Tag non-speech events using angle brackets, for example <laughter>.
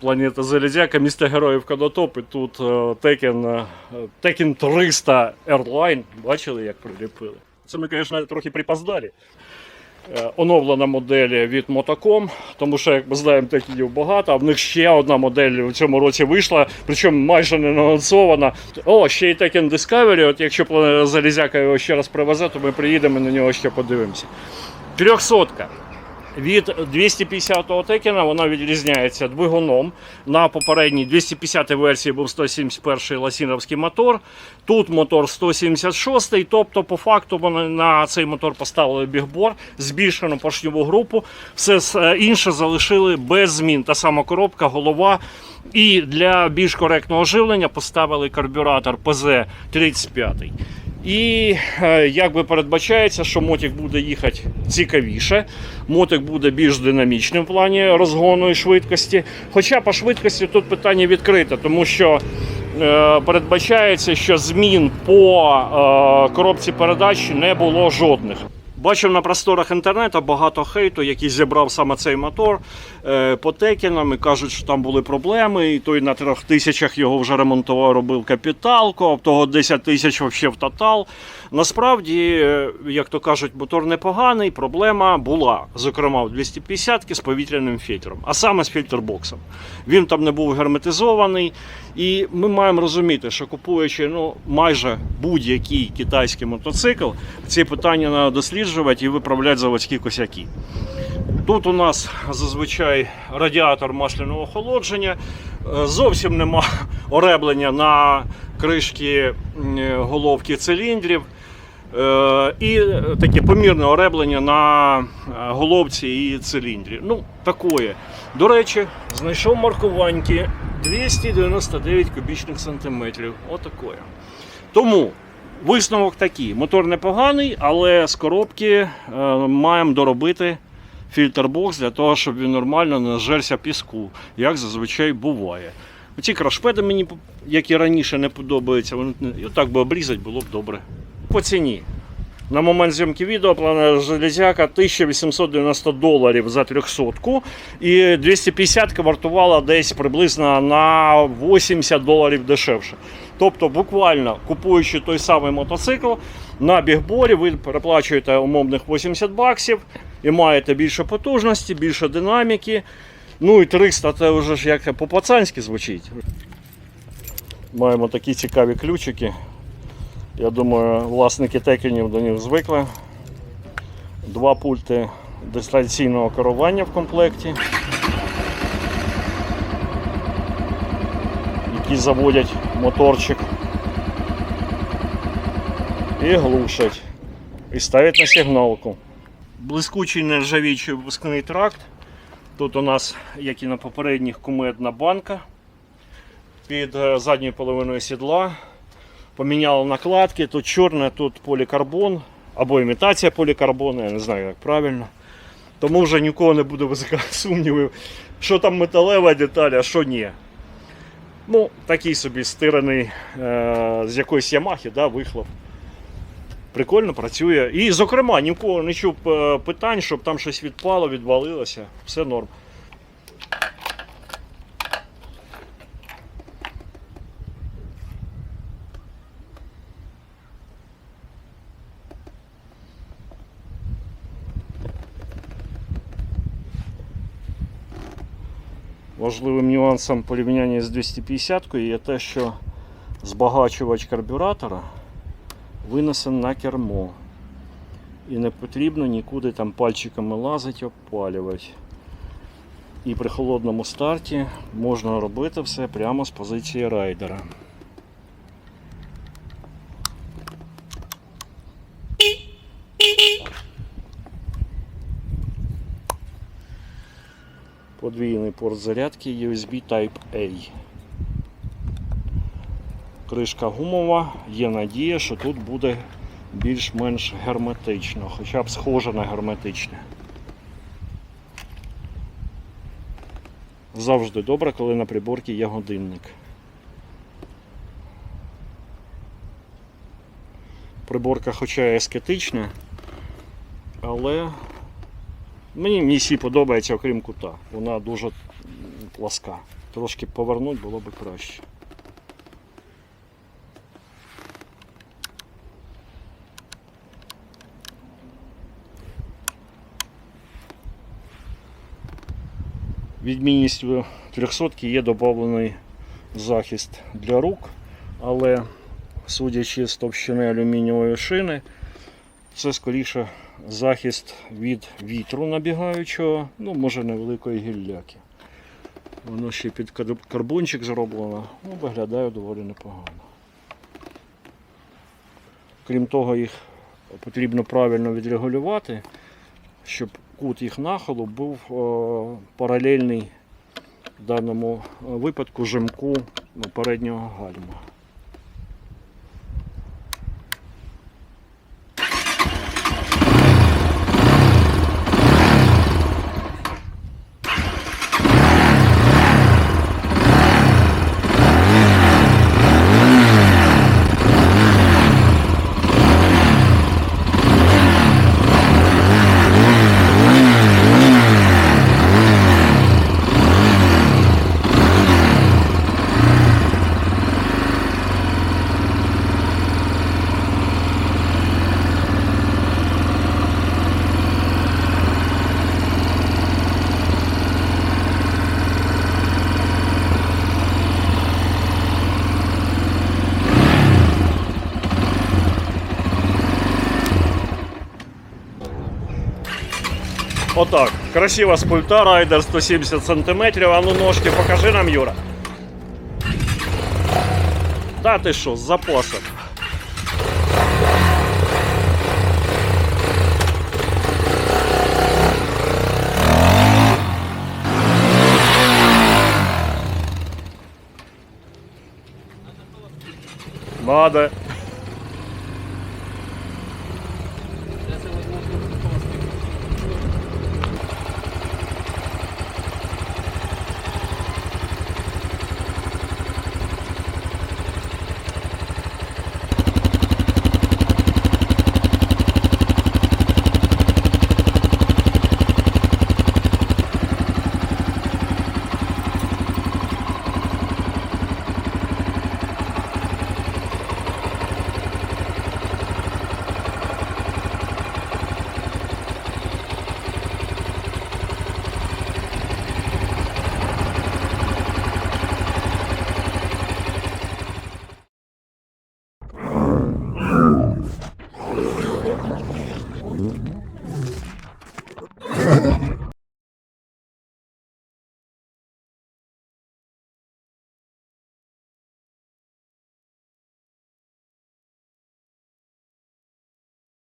Планета Залізяка, місто героїв Конотоп, тут е, Tekken, е, Tekken 300 Airline. Бачили, як приліпили? Це ми, звісно, трохи припоздалі. Е, Оновлена модель від Motocom, тому що, як ми знаємо, текінів багато, а в них ще одна модель у цьому році вийшла, причому майже не анонсована. О, ще й Tekken Discovery, от якщо Залізяка його ще раз привезе, то ми приїдемо і на нього ще подивимося. 300 від 250-го текена вона відрізняється двигуном. На попередній 250-й версії був 171-й ласіновський мотор. Тут мотор 176-й, тобто, по факту, на цей мотор поставили бігбор, збільшену поршньову групу. Все е, інше залишили без змін. Та сама коробка, голова. І для більш коректного живлення поставили карбюратор ПЗ-35. І е, як би передбачається, що мотик буде їхати цікавіше, мотик буде більш динамічним в плані розгону і швидкості. Хоча по швидкості тут питання відкрите, тому що е, передбачається, що змін по е, коробці передач не було жодних. Бачив на просторах інтернету багато хейту, який зібрав саме цей мотор е, по текінам і кажуть, що там були проблеми. І той на трьох тисячах його вже ремонтував, робив капіталку, а того 10 тисяч взагалі в тотал. Насправді, е, як то кажуть, мотор непоганий, проблема була, зокрема в 250 з повітряним фільтром, а саме з фільтрбоксом. Він там не був герметизований. І ми маємо розуміти, що купуючи ну, майже будь-який китайський мотоцикл, ці питання треба досліджувати і виправляти заводські косяки. Тут у нас зазвичай радіатор масляного охолодження. Е, Зовсім нема <laughs> ореблення на кришки е, головки циліндрів. Е, І таке помірне ореблення на головці і циліндрі. Ну, такое. До речі, знайшов маркуваньки 299 кубічних сантиметрів. Отакое. Тому висновок такий: мотор непоганий, але з коробки е, маємо доробити фільтрбокс для того, щоб він нормально не зжерся піску, як зазвичай буває. Ці крашпеди мені, як і раніше, не подобаються. Вони і отак би обрізати було б добре. По ціні. На момент зйомки відео плана железяка 1890 доларів за 300 і 250 вартувала десь приблизно на 80 доларів дешевше. Тобто, буквально купуючи той самий мотоцикл на бігборі, ви переплачуєте умовних 80 баксів і маєте більше потужності, більше динаміки. Ну і 300 це вже ж як по-пацанськи звучить. Маємо такі цікаві ключики. Я думаю, власники текенів до них звикли. Два пульти дистанційного керування в комплекті, які заводять моторчик і глушать. І ставлять на сигналку. Блискучий нержавіючий випускний тракт. Тут у нас, як і на попередніх, кумедна банка під е, задньою половиною сідла. Поміняли накладки, тут чорне, тут полікарбон або імітація полікарбону, я не знаю як правильно. Тому вже нікого не буде визикати <laughs> сумнівів, що там металева деталь, а що ні. Ну, такий собі стираний е, з якоїсь Ямахи, да, вихлоп. Прикольно працює. І, зокрема, ні в кого не чув е, питань, щоб там щось відпало, відвалилося. Все норм. Важливим нюансом порівняння з 250 є те, що збагачувач карбюратора винесен на кермо. І не потрібно нікуди там пальчиками лазити, обпалювати. І при холодному старті можна робити все прямо з позиції райдера. Подвійний порт зарядки USB Type-A. Кришка гумова, є надія, що тут буде більш-менш герметично, хоча б схоже на герметичне. Завжди добре, коли на приборці є годинник. Приборка хоча і ескетична, але мені всі подобається, окрім кута. Вона дуже пласка. Трошки повернути було б краще. Відмінністю 300 є додавлений захист для рук, але судячи з товщини алюмінієвої шини, це скоріше захист від вітру набігаючого, ну, може невеликої гілляки. Воно ще під карбончик зроблено, ну, виглядає доволі непогано. Крім того, їх потрібно правильно відрегулювати, щоб кут їх нахилу був е, паралельний в даному е, випадку жимку ну, переднього гальма. Отак. Красива з пульта, райдер 170 см. А ну ножки покажи нам, Юра. Та ти що, з запасом. Надо. muy